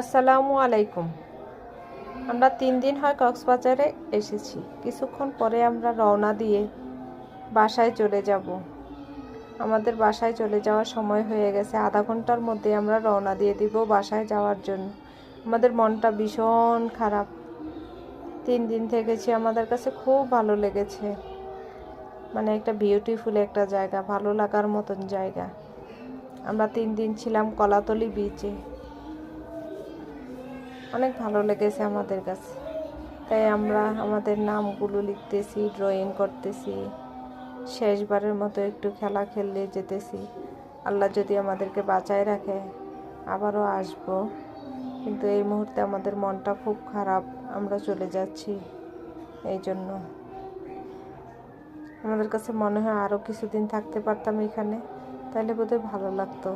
আসসালামু আলাইকুম। আমরা তিন দিন হয় কক্সবাজারে এসেছি। কিছুক্ষণ পরে আমরা রওনা দিয়ে বাসায় চলে যাব। আমাদের বাসায় চলে যাওয়ার সময় হয়ে গেছে। আধা ঘণ্টার মধ্যে আমরা রওনা দিয়ে দিব বাসায় যাওয়ার জন্য। আমাদের মনটা ভীষণ খারাপ। তিন দিন থেকেছি আমাদের কাছে খুব ভালো লেগেছে। মানে একটা বিউটিফুল একটা জায়গা, ভালো লাগার মতন জায়গা। আমরা তিন দিন ছিলাম কলাতলি বিচে অনেক ভালো লেগেছে আমাদের কাছে। তাই আমরা আমাদের নামগুলো লিখতেছি ড্রয়িং করতেছি। শেষবারের মতো একটু খেলা খেললে যেতেছি। আল্লাহ যদি আমাদেরকে বাঁচায় রাখে, আবারও আসব। কিন্তু এই মুহূর্তে আমাদের মনটা খুব খারাপ, আমরা চলে যাচ্ছি এই জন্য। আমাদের কাছে মনে হয় আরও কিছুদিন থাকতে পারতাম এখানে, তাহলে বোধহয় ভালো লাগতো।